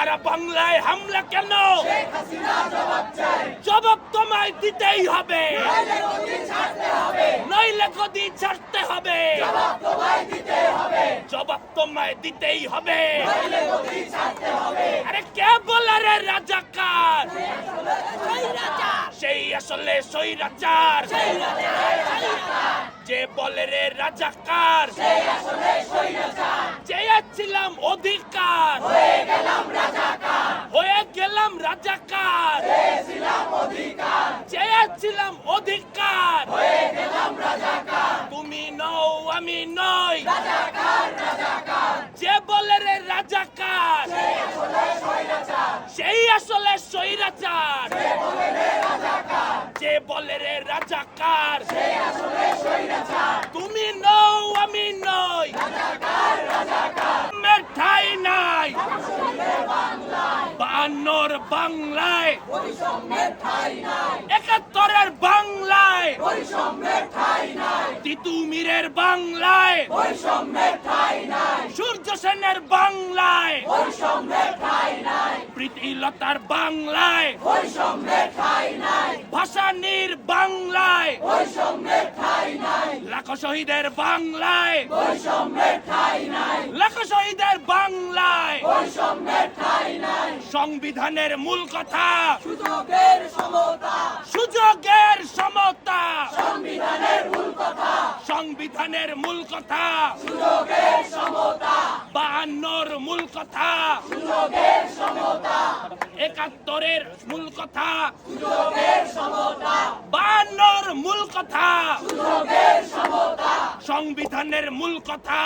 সারা বাংলায় হামলা কেন? জবাব তোমায় দিতেই হবে। নইলে গদি ছাড়তে হবে। জবাব তোমায় দিতেই হবে। আরে কে বলে রে রাজাকার? সেই আসলে সৈরাচার যে বলে রে রাজাকার চেয়েছিলাম অধিকার। রাজাকার চেয়েছিলাম অধিকার। তুমি নও, আমি নই। যে বলে রে রাজাকার, সেই আসলে স্বৈরাচার। যে বলে রে রাজাকার তুমি নও আমি নই মেঠাই নাই বান্নর বাংলায়। একাত্তরের বাংলায়। তিতুমিরের বাংলায়। সূর্য সেনের বাংলায়। প্রীতিলতার বাংলায়। ভাসানির বাংলায়। লাখো শহীদের বাংলায়। লাখো শহীদের বাংলায় সংবিধানের মূল কথা। সুযোগের সমতা। সুযোগের সমতা। সংবিধানের মূল কথা। সংবিধানের মূল কথা। সুযোগের সমতা। বাহান্নর মূল কথা। সুযোগের সমতা। একাত্তরের মূল কথা। সুযোগের সমতা। মূল কথা। সংবিধানের মূল কথা।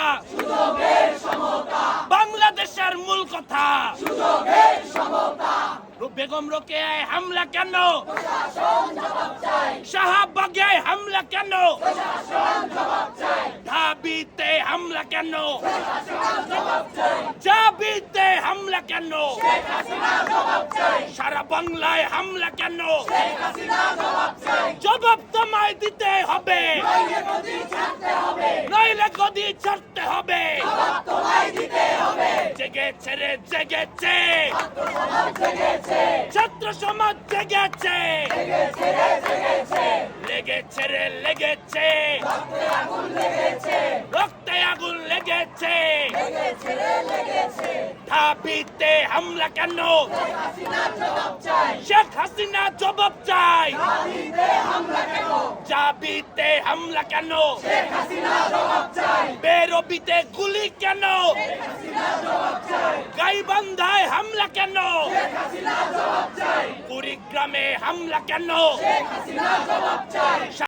বাংলাদেশের মূল কথা। বেগম রোকেয়ায় হামলা কেন? প্রশাসন জবাব চাই শাহবাগে হামলা কেন? ধাবিতে হামলা কেন? জাবিতে হামলা কেন? সারা বাংলায় হামলা কেন? জবাব তোমায় দিতে হবে। নইলে গদি ছাড়তে হবে। জেগেছে রে জেগেছে। ছাত্র সমাজ জেগেছে। লেগেছে রে লেগেছে। রক্তে আগুন লেগেছে। ধাবিতে হামলা কেন? শেখ হাসিনা জবাব চাই জাবিতে হামলা কেন? বেরবিতে গুলি কেন? গাইবান্ধায় হামলা কেন? কুড়িগ্রামে হামলা কেন?